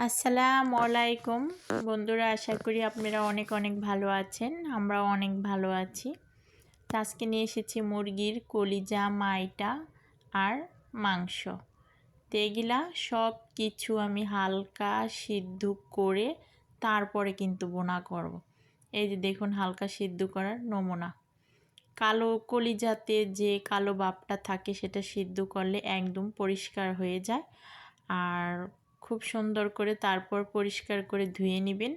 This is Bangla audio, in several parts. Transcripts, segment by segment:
আসসালামু আলাইকুম। বন্ধুরা, আশা করি আপনারা অনেক অনেক ভালো আছেন। আমরাও অনেক ভালো আছি। আজকে নিয়ে এসেছি মুরগির কলিজা, মাইটা আর মাংস। তো এগুলা সব কিছু আমি হালকা সিদ্ধ করে তারপরে কিন্তু বোনা করব। এই যে দেখুন, হালকা সিদ্ধ করার নমুনা। কালো কলিজাতে যে কালো বাপটা থাকে, সেটা সিদ্ধ করলে একদম পরিষ্কার হয়ে যায়। আর খুব সুন্দর করে তারপর পরিষ্কার করে ধুয়ে নেবেন।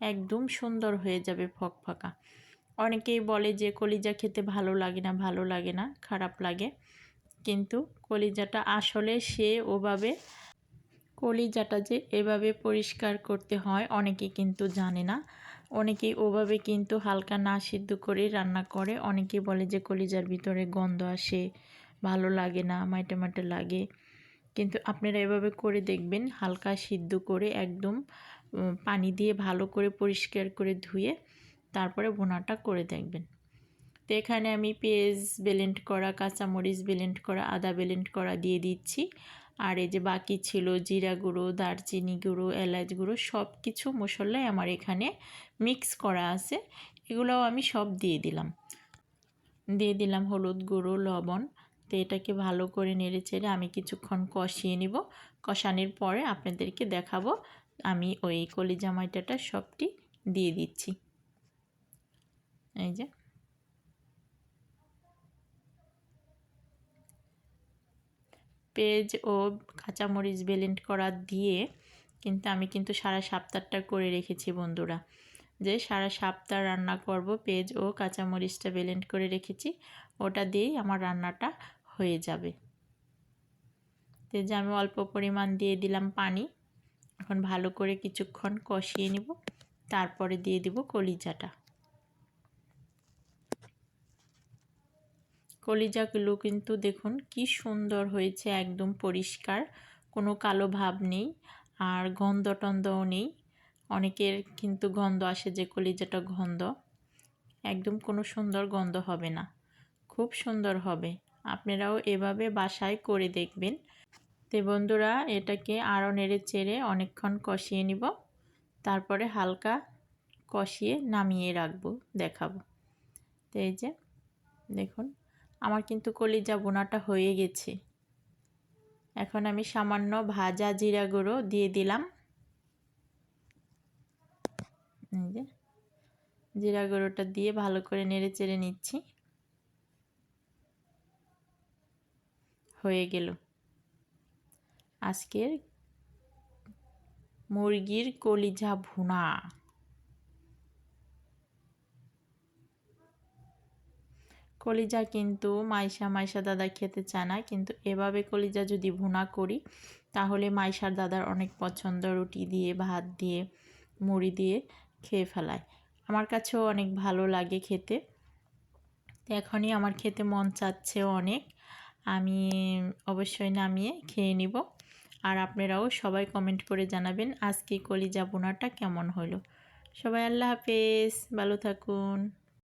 একদম সুন্দর হয়ে যাবে ফকফকা। অনেকেই বলে যে কলিজা খেতে ভালো লাগে না, ভালো লাগে না, খারাপ লাগে। কিন্তু কলিজাটা আসলে সে ওভাবে, কলিজাটা যে এভাবে পরিষ্কার করতে হয় অনেকে কিন্তু জানে না। অনেকেই ওভাবে কিন্তু হালকা না সিদ্ধ করে রান্না করে। অনেকে বলে যে কলিজার ভিতরে গন্ধ আসে, ভালো লাগে না, মাইটে মাটে লাগে। কিন্তু আপনারা এভাবে করে দেখবেন, হালকা সিদ্ধ করে একদম পানি দিয়ে ভালো করে পরিষ্কার করে ধুয়ে তারপরে বোনাটা করে দেখবেন। তো এখানে আমি পেঁয়াজ বেলেন্ট করা, কাঁচামরিচ বেলেন্ট করা, আদা বেলেন্ট করা দিয়ে দিচ্ছি। আর এই যে বাকি ছিল জিরা গুঁড়ো, দারচিনি গুঁড়ো, এলাচ গুঁড়ো সব কিছু মশলাই আমার এখানে মিক্স করা আছে। এগুলোও আমি সব দিয়ে দিলাম। দিয়ে দিলাম হলুদ গুঁড়ো, লবণ। তো এটাকে ভালো করে নেড়ে চেড়ে আমি কিছুক্ষণ কষিয়ে নিব। কষানোর পরে আপনাদেরকে দেখাবো। আমি ওই কলিজা মাইটাটা সবটি দিয়ে দিচ্ছি। এই যে। পেঁয়াজ ও কাঁচামরিচ বেলেন্ট করা দিয়ে কিন্তু আমি কিন্তু সারা সপ্তাহটা করে রেখেছি বন্ধুরা। যে সারা সপ্তাহ রান্না করব, পেঁয়াজ ও কাঁচামরিচটা বেলেন্ট করে রেখেছি, ওটা দিয়েই আমার রান্নাটা হয়ে যাবে। তো যে আমি অল্প পরিমাণ দিয়ে দিলাম পানি, এখন ভালো করে কিছুক্ষণ কষিয়ে নিব, তারপরে দিয়ে দিব কলিজাটা। কলিজাগুলো কিন্তু দেখুন কি সুন্দর হয়েছে, একদম পরিষ্কার, কোনো কালো ভাব নেই আর গন্ধ টন্ধও নেই। অনেকের কিন্তু গন্ধ আসে যে কলিজাটা গন্ধ, একদম কোনো সুন্দর গন্ধ হবে না, খুব সুন্দর হবে। আপনারাও এভাবে বাসায় করে দেখবেন। তো বন্ধুরা, এটাকে আরও নেড়ে চেড়ে অনেকক্ষণ কষিয়ে নিব। তারপরে হালকা কষিয়ে নামিয়ে রাখব, দেখাবো। তো এই যে, দেখুন, আমার কিন্তু কলিজা বোনাটা হয়ে গেছে। এখন আমি সামান্য ভাজা জিরা গুঁড়ো দিয়ে দিলাম। জিরা গুঁড়োটা দিয়ে ভালো করে নেড়ে চেড়ে নিচ্ছি। হয়ে গেল। আজকের মুরগির কলিজা ভুনা। কলিজা কিন্তু মাইশা মাইশা দাদা খেতে চায় না, কিন্তু এভাবে কলিজা যদি ভুনা করি, তাহলে মাইশার দাদার অনেক পছন্দ, রুটি দিয়ে, ভাত দিয়ে, মুড়ি দিয়ে খেয়ে ফেলায়। আমার কাছেও অনেক ভালো লাগে খেতে। এখনই আমার খেতে মন চাচ্ছে অনেক। আমি অবশ্যই নামিয়ে খেয়ে নিব। আর আপনারাও সবাই কমেন্ট করে জানাবেন আজকে কলিজা বোনাটা কেমন হলো। সবাই আল্লাহ হাফেজ, ভালো থাকুন।